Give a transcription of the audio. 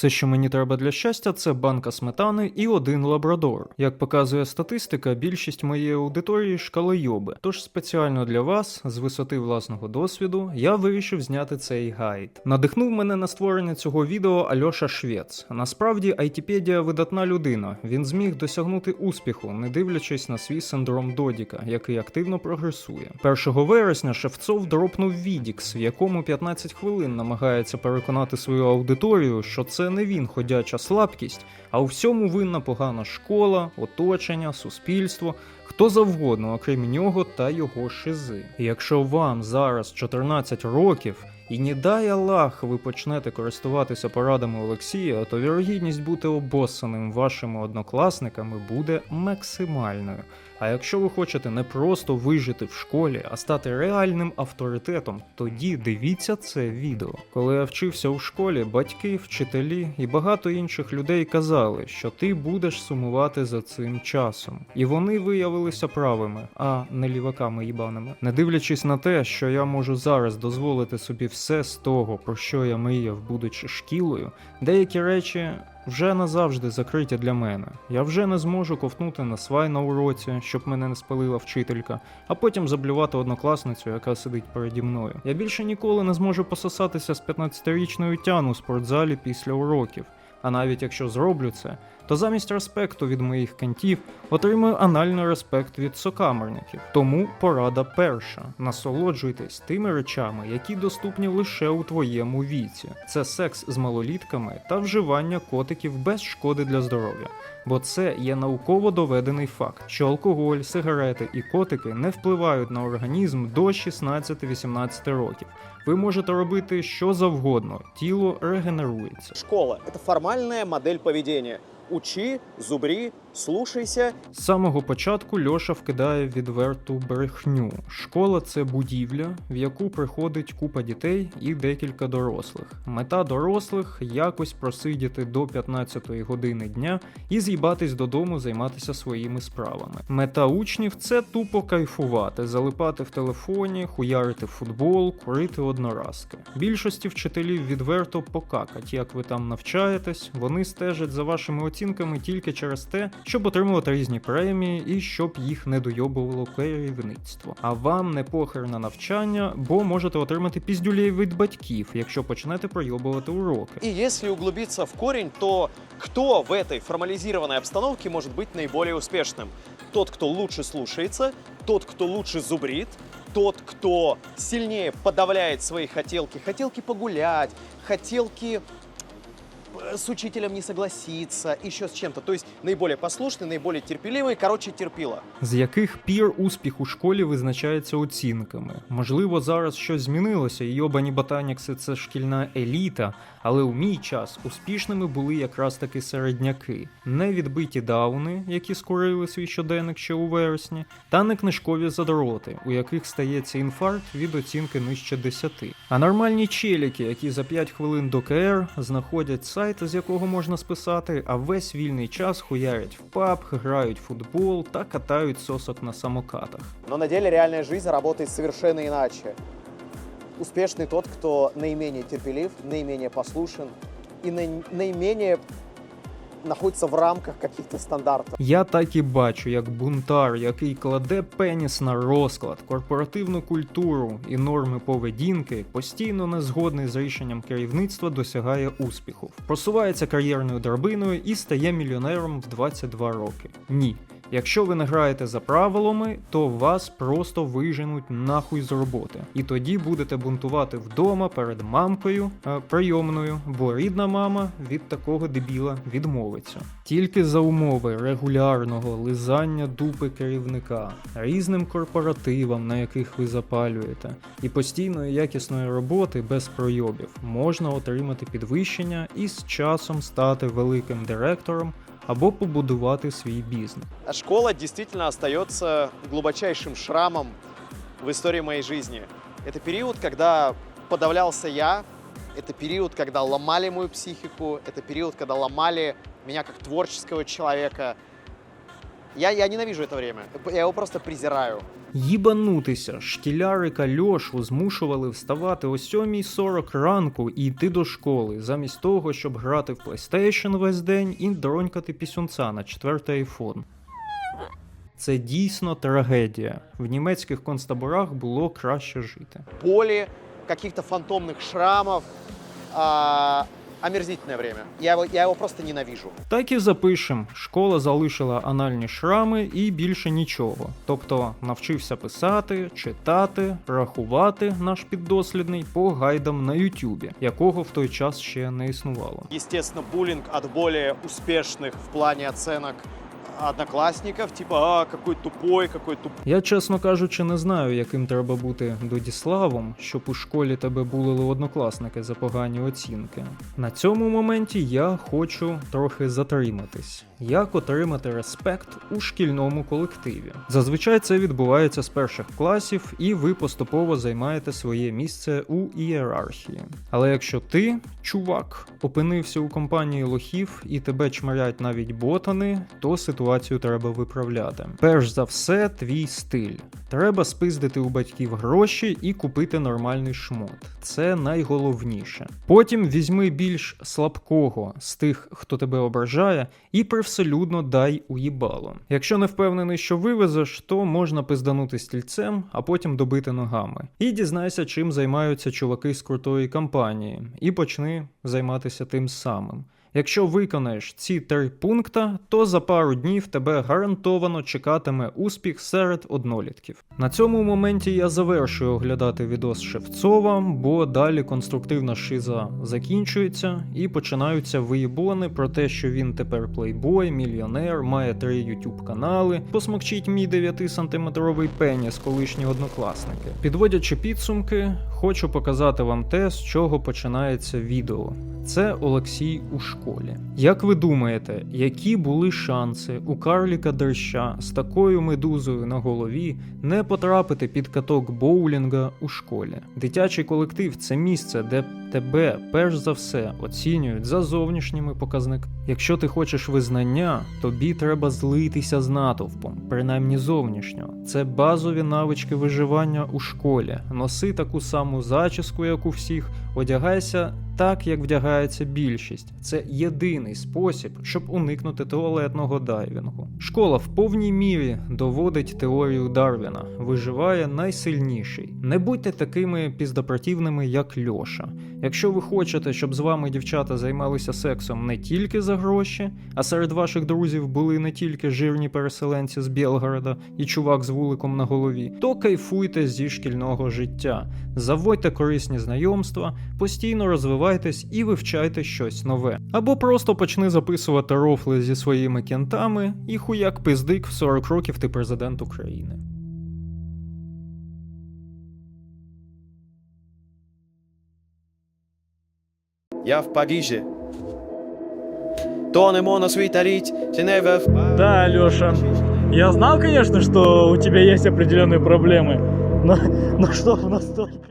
Все, що мені треба для щастя, це банка сметани і один лабрадор. Як показує статистика, більшість моєї аудиторії шкалойоби. Тож спеціально для вас, з висоти власного досвіду, я вирішив зняти цей гайд. Надихнув мене на створення цього відео Альоша Швець. Насправді, Айтіпедія видатна людина. Він зміг досягнути успіху, не дивлячись на свій синдром Додіка, який активно прогресує. 1 вересня Шевцов дропнув відікс, в якому 15 хвилин намагається переконати свою аудиторію, що це не він ходяча слабкість, а у всьому винна погана школа, оточення, суспільство. Хто завгодно, окрім нього та його шизи. Якщо вам зараз 14 років, і не дай Аллах, ви почнете користуватися порадами Олексія, то вірогідність бути обоссаним вашими однокласниками буде максимальною. А якщо ви хочете не просто вижити в школі, а стати реальним авторитетом, тоді дивіться це відео. Коли я вчився у школі, батьки, вчителі і багато інших людей казали, що ти будеш сумувати за цим часом. І вони виявилися правими, а не ліваками їбаними. Не дивлячись на те, що я можу зараз дозволити собі все з того, про що я мріяв, будучи шкілою, деякі речі вже назавжди закриті для мене. Я вже не зможу ковтнути на свай на уроці, щоб мене не спалила вчителька, а потім заблювати однокласницю, яка сидить переді мною. Я більше ніколи не зможу пососатися з 15-річною тяну у спортзалі після уроків. А навіть якщо зроблю це, то замість респекту від моїх кентів отримую анальний респект від сокамерників. Тому порада перша: насолоджуйтесь тими речами, які доступні лише у твоєму віці. Це секс з малолітками та вживання котиків без шкоди для здоров'я. Бо це є науково доведений факт, що алкоголь, сигарети і котики не впливають на організм до 16-18 років. Ви можете робити що завгодно, тіло регенерується. Школа – це формальна модель поведения. Учи, зубри, слушайся. З самого початку Льоша вкидає відверту брехню. Школа це будівля, в яку приходить купа дітей і декілька дорослих. Мета дорослих якось просидіти до 15-ї години дня і з'їбатись додому займатися своїми справами. Мета учнів це тупо кайфувати, залипати в телефоні, хуярити футбол, курити одноразки. Більшості вчителів відверто покакать, як ви там навчаєтесь, вони стежать за вашими оцінками тільки через те, щоб отримувати різні премії і щоб їх не дойобувало керівництво. А вам не похер на навчання, бо можете отримати піздюлей від батьків, якщо почнете пройобувати уроки. И если углубиться в корень, то кто в этой формализированной обстановке может быть наиболее успешным? Тот, кто лучше слушается, тот, кто лучше зубрит, тот, кто сильнее подавляет свои хотелки. Хотелки погулять, хотелки э, с учителем не согласиться, еще с чем-то. То есть наиболее послушный, наиболее терпеливый, короче, терпила. З яких пір успіх у школі визначається оцінками? Можливо, зараз щось змінилося, і йобані ботанікси це шкільна еліта, але у мій час успішними були якраз таки середняки, не відбиті дауни, які скорили свій щоденник ще у вересні, та не книжкові задроти, у яких стається інфаркт від оцінки нижче 10. А нормальні челіки, які за 5 хвилин до КР знаходять сайт, з якого можна списати, а весь вільний час хуярять в паб, грають в футбол та катають сосок на самокатах. Но на деле реальная жизнь работает совершенно иначе. Успешный тот, кто наименее терпелив, наименее послушен и наи- наименее находится в рамках каких-то стандартов. Я так і бачу, як бунтар, який кладе пеніс на розклад, корпоративну культуру і норми поведінки, постійно не згодний з рішенням керівництва, досягає успіху, просувається кар'єрною драбиною і стає мільйонером в 22 роки. Ні. Якщо ви не граєте за правилами, то вас просто виженуть нахуй з роботи. І тоді будете бунтувати вдома перед мамкою е, прийомною, бо рідна мама від такого дебіла відмовиться. Тільки за умови регулярного лизання дупи керівника, різним корпоративам, на яких ви запалюєте, і постійної якісної роботи без пройобів можна отримати підвищення і з часом стати великим директором або побудувати свій бізнес. Школа действительно остается глубочайшим шрамом в истории моей жизни. Это период, когда подавлялся я, это период, когда ломали мою психику, это период, когда ломали меня как творческого человека. Я, я ненавижу это время. Я его просто презираю. Їбанутися, шкілярика Льошу змушували вставати о 7.40 ранку і йти до школи, замість того, щоб грати в PlayStation весь день і дронькати пісюнца на четвертий айфон. Це дійсно трагедія. В німецьких концтаборах було краще жити. Боли, каких-то фантомных шрамов. А, омерзительное время. Я его, я его просто ненавижу. Так і запишем. Школа залишила анальні шрами і більше нічого. Тобто навчився писати, читати, рахувати наш піддослідний по гайдам на Ютубі, якого в той час ще не існувало. Естественно, буллинг от более успешных в плане оценок одноклассников. Типа, а, какой тупой, какой тупой. Я, чесно кажучи, не знаю, яким треба бути Додіславом, щоб у школі тебе булили однокласники за погані оцінки. На цьому моменті я хочу трохи затриматись. Як отримати респект у шкільному колективі? Зазвичай це відбувається з перших класів, і ви поступово займаєте своє місце у ієрархії. Але якщо ти, чувак, опинився у компанії лохів і тебе чмарять навіть ботани, то ситуацію треба виправляти. Перш за все, твій стиль. Треба спиздити у батьків гроші і купити нормальний шмот. Це найголовніше. Потім візьми більш слабкого з тих, хто тебе ображає, і привселюдно дай уїбало. Якщо не впевнений, що вивезеш, то можна пизданути стільцем, а потім добити ногами. І дізнайся, чим займаються чуваки з крутої компанії, і почни займатися тим самим. Якщо виконаєш ці три пункта, то за пару днів тебе гарантовано чекатиме успіх серед однолітків. На цьому моменті я завершую оглядати відос Шевцова, бо далі конструктивна шиза закінчується і починаються виїбони про те, що він тепер плейбой, мільйонер, має три YouTube канали. Посмокчіть мій 9-сантиметровий пеніс колишні однокласники. Підводячи підсумки, хочу показати вам те, з чого починається відео. Це Олексій у школі. Як ви думаєте, які були шанси у Карліка Дерща з такою медузою на голові не потрапити під каток боулінга у школі? Дитячий колектив це місце, де тебе перш за все оцінюють за зовнішніми показниками. Якщо ти хочеш визнання, тобі треба злитися з натовпом, принаймні зовнішньо. Це базові навички виживання у школі. Носи таку саму зачіску, як у всіх, одягайся так, як вдягається більшість. Це єдиний спосіб, щоб уникнути туалетного дайвінгу. Школа в повній мірі доводить теорію Дарвіна, виживає найсильніший. Не будьте такими піздопротивними, як Льоша. Якщо ви хочете, щоб з вами дівчата займалися сексом не тільки за гроші, а серед ваших друзів були не тільки жирні переселенці з Білгорода і чувак з вуликом на голові, то кайфуйте зі шкільного життя, заводьте корисні знайомства, постійно розвивайтесь і вивчайте щось нове. Або просто почни записувати рофли зі своїми кентами і хуяк пиздик в 40 років ти президент України. Я в Париже. То не можна світаріть, чи не в Да, Леша. Я знал, конечно, что у тебя есть определенные проблемы, но, но что настолько...